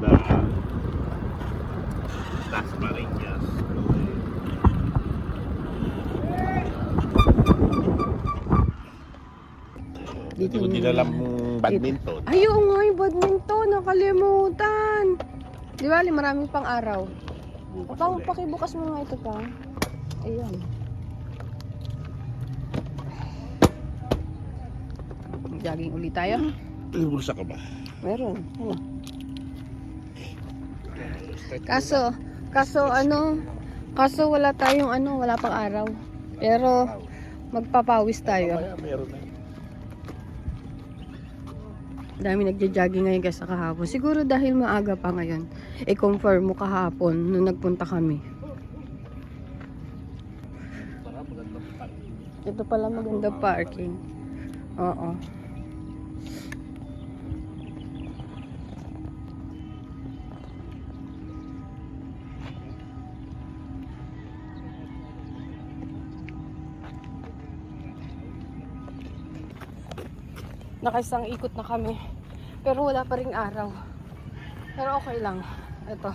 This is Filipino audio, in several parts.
the Las Marinas. Dito mo dinala mong badminton. Ay, oo nga yung badminton. Nakalimutan. Di ba, maraming pang araw. Pang, pakibukas mo nga ito pa. Ayun. Jogging ulit tayo. May bulsa ka ba? Meron. Ano? Kaso, kaso ano, kaso wala tayong ano, wala pang araw. Pero, magpapawis tayo. Mamaya meron na. Dami nagja-jogging ngayon kasi kahapon. Siguro dahil maaga pa ngayon. I-confirm mo kahapon nung nagpunta kami. Ito pala maganda parking. Oo. Nakaisang ikot na kami. Pero wala pa ring araw. Pero okay lang. Ito.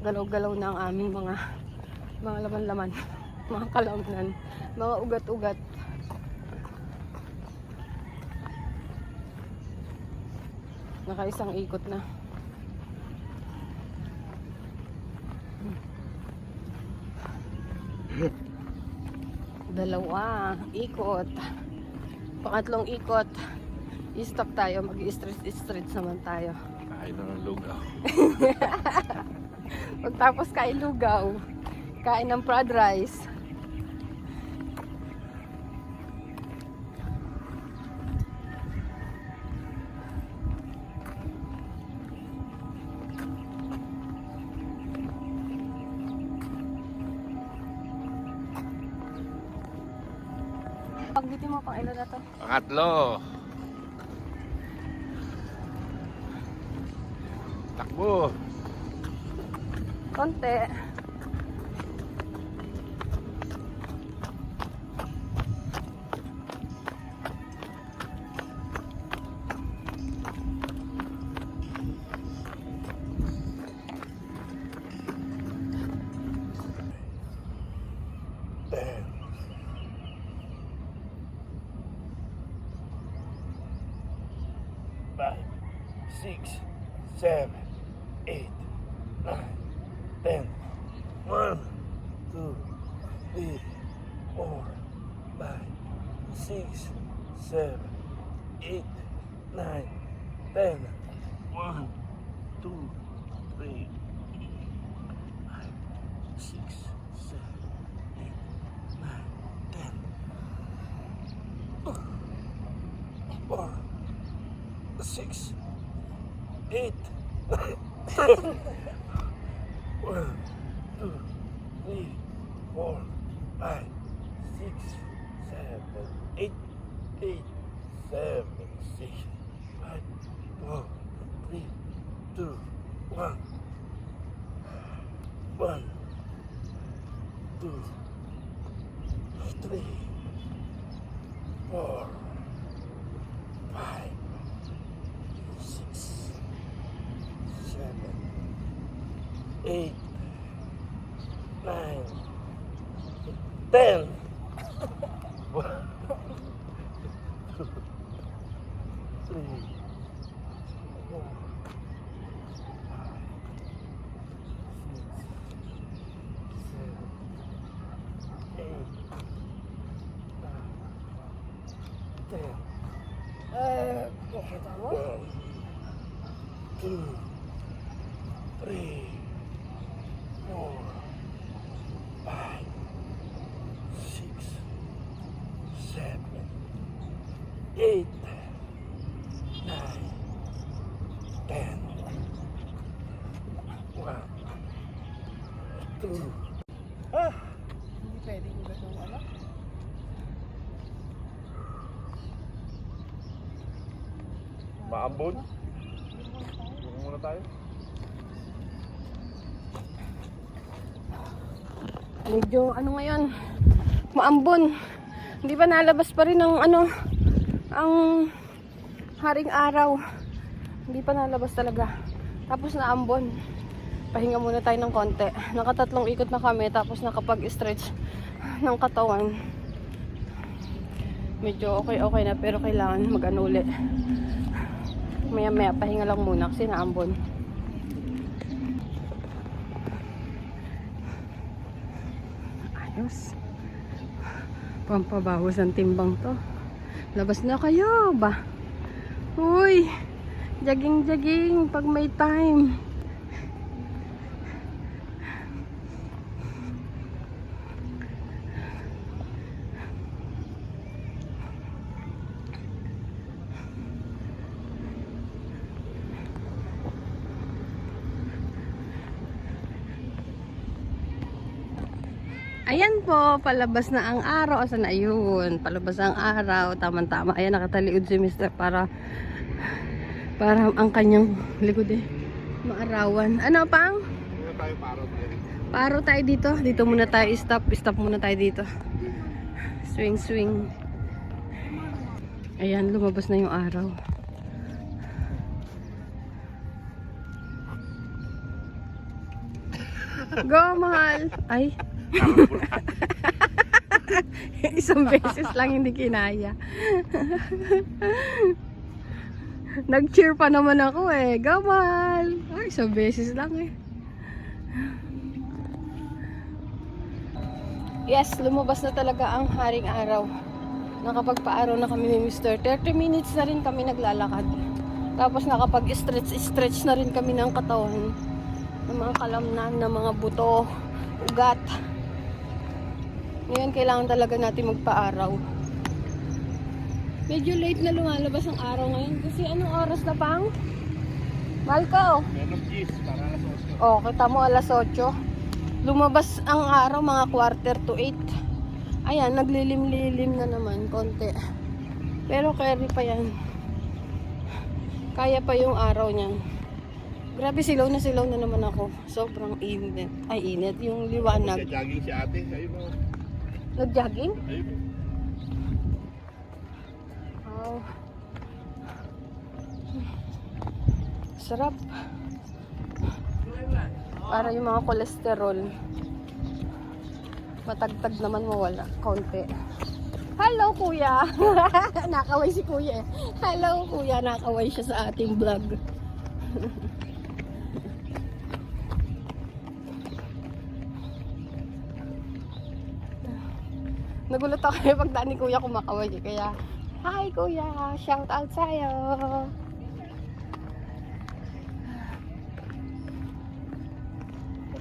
Galaw-galaw na ang aming mga mga laman-laman. Mga kalaunan. Mga ugat-ugat. Nakaisang ikot na. Dalawa. Ikot. Pangatlong ikot. I-stop tayo. Mag-i-stretch-stretch naman tayo. Kain na ng lugaw. Pagtapos kain lugaw, kain ng fried rice. Pagbitin mo pang ilo na to. Pangatlo. Takbo. Konti. Ten. Five, six, seven, eight, nine, ten. One, two, three, four, five, six, seven, eight, nine, ten. One, two, three, five, six, seven, eight, nine, ten. Four, six, eight, nine. One, two, three, four, five, six, seven, eight, eight, seven, six, five, four, three, two, one two, three, four, five, six, seven, eight, nine, ten. One, two, three, four, five, six, seven, eight, nine, ten. Mo? One, two, three, four, five, six, seven, eight, nine, ten. One, two. Ah! Hindi pwede yung ganun, ano? Maambon? Huwag muna tayo. Medyo, ano ngayon, maambon. Hindi pa nalabas pa rin ang, ano, ang haring araw. Hindi pa nalabas talaga. Tapos na ambon. Pahinga muna tayo ng konti. Nakatatlong ikot na kami tapos nakapag-stretch ng katawan. Medyo okay-okay na pero kailangan mag-ano ulit. Maya-maya pahinga lang muna kasi naambon. Ayos. Pampabawas ang timbang to. Labas na kayo ba? Uy! Jogging-jogging pag may time. Ayan po, palabas na ang araw. Asan na yun? Palabas ang araw. Tama-tama. Ayan, nakataliod si Mr. para para ang kanyang likod eh. Maarawan. Ano pang? Muna tayo para tayo. Paro tayo dito. Dito muna tayo stop. Stop muna tayo dito. Swing, swing. Ayan, lumabas na yung araw. Go, mahal! Ay. Isang beses lang hindi kinaya. Nag-cheer pa naman ako eh. Go, mahal! Ay, isang beses lang eh. Yes, lumabas na talaga ang haring araw. Nakapagpaaraw na kami ni Mr. 30 minutes na rin kami naglalakad. Tapos nakapag-stretch-stretch na rin kami ng katawan. Ng mga kalamnan, ng mga buto, ugat. Ngayon, kailangan talaga natin magpaaraw. Medyo late na lumalabas ang araw ngayon. Kasi anong oras na pang? Malco! Meron cheese para alas 8. Oh, kita mo alas 8. Lumabas ang araw mga quarter to 8. Ayan, naglilim-lilim na naman konti. Pero carry pa yan. Kaya pa yung araw niyan. Grabe, silaw na silaw na naman ako. Sobrang init. Ay, init. Yung liwanag. Nag-jogging si ate. Ayun o. Nag-jogging? Wow. Sarap. Para yung mga kolesterol. Matagtag naman mawala. Kaunti. Hello, kuya! nakaway si kuya eh. Hello, kuya. Nakaway siya sa ating vlog. Nagulat ako eh pagdaan ni kuya kumakaway eh. Kaya, hi kuya! Shout out sa'yo!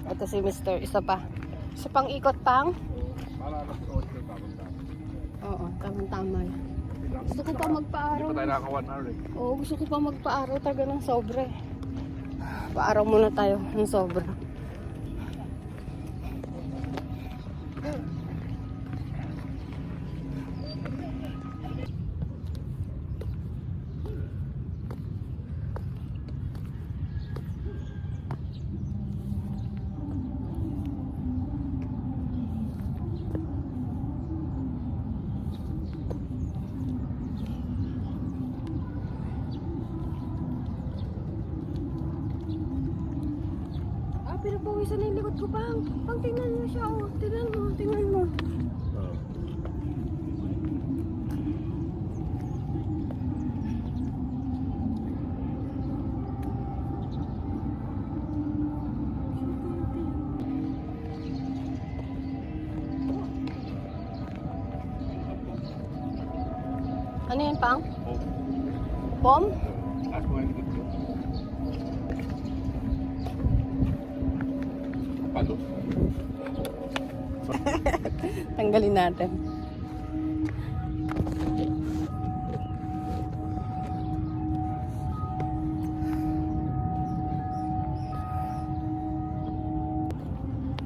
Ito si Mr. Isa pa. Isa pang ikot pang? Para alas 8 tapos tayo. Oo, tama-tama. Gusto ko pa Hindi magpa-araw. pa tayo naka 1 hour eh. Oo, gusto ko pa magpa-araw talaga ng sobre. Pa-araw muna tayo ng sobra. Pinapawisan na yung likod ko, pang. Pang, tingnan mo siya, oh. Tingnan mo, tingnan mo. Oo. Ano yan, pang? Oh. Tanggalin natin.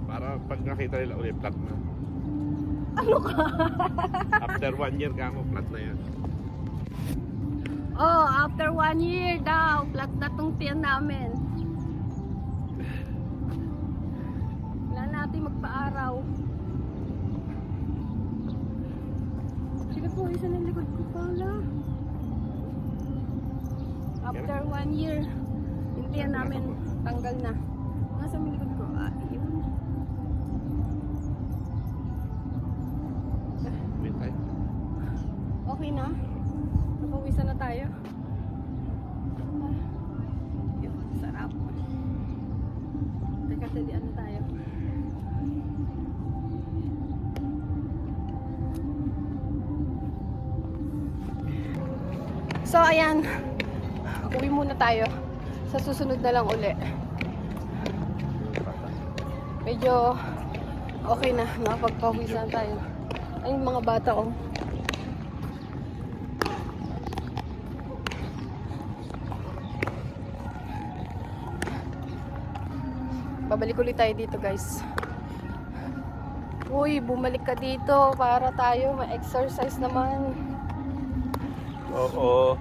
Para pag nakita nila ulit, flat na. Ano ka? After one year ka mo, flat na yan. Oh, after one year daw, flat na tong tiyan namin. Natin magpa-araw. Sige po, isa ng likod ko pala. After one year, Sintihan namin, tanggal na. Nasa may likod ko. Ah, yun. Wait tayo. Okay na? Napawisan na tayo? Yun, sarap. Teka, talian So, ayan. Uwi muna tayo. Sa susunod na lang uli. Medyo okay na. Nakapagpawisan tayo. Ay, mga bata, oh. Babalik ulit tayo dito guys. Uy, bumalik ka dito para tayo ma-exercise naman. Oo.